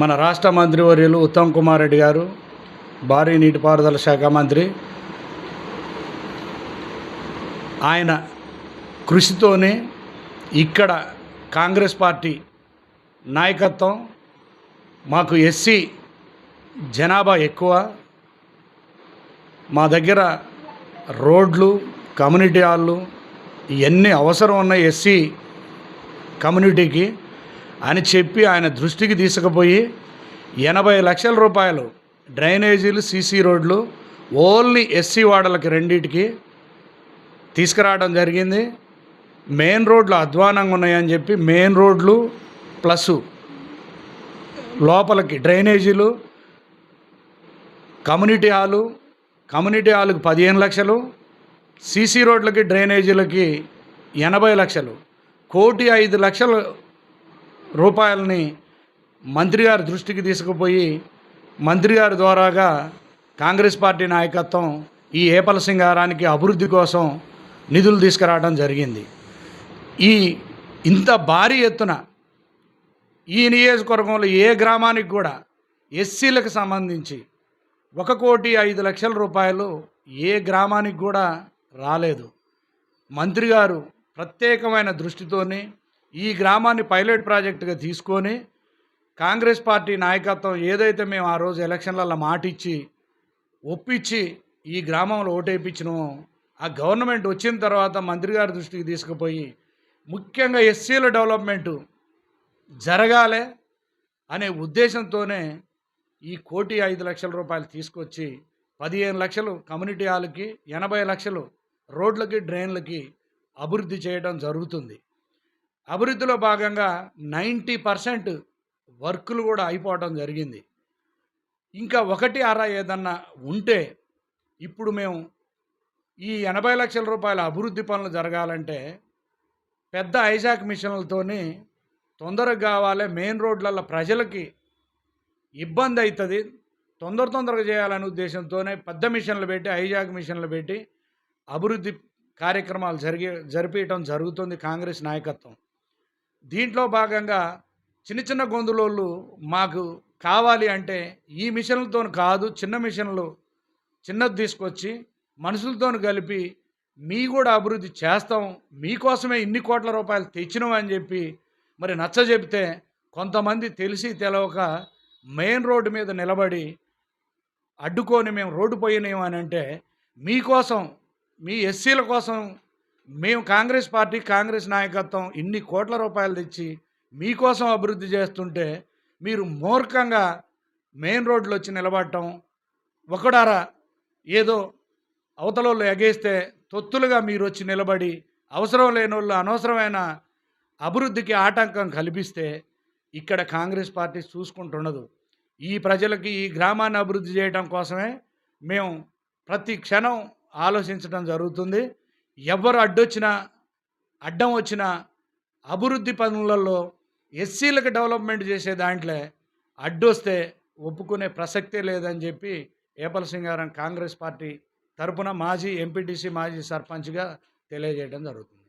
మన రాష్ట్ర మంత్రివర్యులు ఉత్తమ్ కుమార్ రెడ్డి గారు భారీ నీటిపారుదల శాఖ మంత్రి ఆయన కృషితోనే ఇక్కడ కాంగ్రెస్ పార్టీ నాయకత్వం మాకు ఎస్సీ జనాభా ఎక్కువ. మా దగ్గర రోడ్లు కమ్యూనిటీ హాళ్ళు ఇవన్నీ అవసరం ఉన్న ఎస్సీ కమ్యూనిటీకి అని చెప్పి ఆయన దృష్టికి తీసుకుపోయి ఎనభై లక్షల రూపాయలు డ్రైనేజీలు సీసీ రోడ్లు ఓన్లీ ఎస్సీ వాడలకి రెండింటికి తీసుకురావడం జరిగింది. మెయిన్ రోడ్లు అధ్వానంగా ఉన్నాయని చెప్పి మెయిన్ రోడ్లు ప్లస్ లోపలికి డ్రైనేజీలు కమ్యూనిటీ హాలు కమ్యూనిటీ హాల్కి పదిహేను లక్షలు సీసీ రోడ్లకి డ్రైనేజీలకి ఎనభై లక్షలు కోటి ఐదు లక్షల రూపాయలని మంత్రి గారి దృష్టికి తీసుకుపోయి మంత్రి గారి ద్వారాగా కాంగ్రెస్ పార్టీ నాయకత్వం ఈ ఏపల సింగారానికి అభివృద్ధి కోసం నిధులు తీసుకురావడం జరిగింది. ఈ ఇంత భారీ ఎత్తున ఈ నియోజకవర్గంలో ఏ గ్రామానికి కూడా ఎస్సీలకు సంబంధించి ఒక కోటి ఐదు లక్షల రూపాయలు ఏ గ్రామానికి కూడా రాలేదు. మంత్రి గారు ప్రత్యేకమైన దృష్టితోని ఈ గ్రామాన్ని పైలట్ ప్రాజెక్టుగా తీసుకొని కాంగ్రెస్ పార్టీ నాయకత్వం ఏదైతే మేము ఆ రోజు ఎలక్షన్లలో మాటిచ్చి ఒప్పించి ఈ గ్రామంలో ఓటేపించినామో ఆ గవర్నమెంట్ వచ్చిన తర్వాత మంత్రి గారి దృష్టికి తీసుకుపోయి ముఖ్యంగా ఎస్సీల డెవలప్మెంటు జరగాలి అనే ఉద్దేశంతోనే ఈ కోటి ఐదు లక్షల రూపాయలు తీసుకొచ్చి పదిహేను లక్షలు కమ్యూనిటీ హాల్కి ఎనభై లక్షలు రోడ్లకి డ్రైన్లకి అభివృద్ధి చేయడం జరుగుతుంది. అభివృద్ధిలో భాగంగా నైంటీ పర్సెంట్ వర్కులు కూడా అయిపోవడం జరిగింది. ఇంకా ఒకటి అర ఏదన్నా ఉంటే ఇప్పుడు మేము ఈ ఎనభై లక్షల రూపాయల అభివృద్ధి పనులు జరగాలంటే పెద్ద ఐజాక్ మిషన్లతోని తొందరగా కావాలి మెయిన్ రోడ్లలో ప్రజలకి ఇబ్బంది అవుతుంది తొందర తొందరగా చేయాలనే ఉద్దేశంతోనే పెద్ద మిషన్లు పెట్టి ఐజాక్ మిషన్లు పెట్టి అభివృద్ధి కార్యక్రమాలు జరిగే జరిపించడం జరుగుతుంది కాంగ్రెస్ నాయకత్వం. దీంట్లో భాగంగా చిన్న చిన్న గొంతులోళ్ళు మాకు కావాలి అంటే ఈ మిషన్లతో కాదు చిన్న మిషన్లు చిన్నది తీసుకొచ్చి మనుషులతో కలిపి మీ కూడా అభివృద్ధి చేస్తాం మీకోసమే ఇన్ని కోట్ల రూపాయలు తెచ్చినాం అని చెప్పి మరి నచ్చ చెబితే కొంతమంది తెలిసి తెలవక మెయిన్ రోడ్డు మీద నిలబడి అడ్డుకొని మేము రోడ్డు పోయినాం అని అంటే మీకోసం మీ ఎస్సీల కోసం మేము కాంగ్రెస్ పార్టీ కాంగ్రెస్ నాయకత్వం ఇన్ని కోట్ల రూపాయలు తెచ్చి మీకోసం అభివృద్ధి చేస్తుంటే మీరు మూర్ఖంగా మెయిన్ రోడ్లు వచ్చి నిలబడటం ఒకడారా ఏదో అవతలలో ఎగేస్తే తొత్తులుగా మీరు వచ్చి నిలబడి అవసరం లేని వాళ్ళు అనవసరమైన అభివృద్ధికి ఆటంకం కల్పిస్తే ఇక్కడ కాంగ్రెస్ పార్టీ చూసుకుంటుండదు. ఈ ప్రజలకి ఈ గ్రామాన్ని అభివృద్ధి చేయడం కోసమే మేము ప్రతి క్షణం ఆలోచించడం జరుగుతుంది. ఎవరు అడ్డొచ్చినా అడ్డం వచ్చినా అభివృద్ధి పనులలో ఎస్సీలకు డెవలప్మెంట్ చేసే దాంట్లో అడ్డొస్తే ఒప్పుకునే ప్రసక్తే లేదని చెప్పి ఏపల సింగారం కాంగ్రెస్ పార్టీ తరపున మాజీ ఎంపీటీసీ మాజీ సర్పంచ్గా తెలియజేయడం జరుగుతుంది.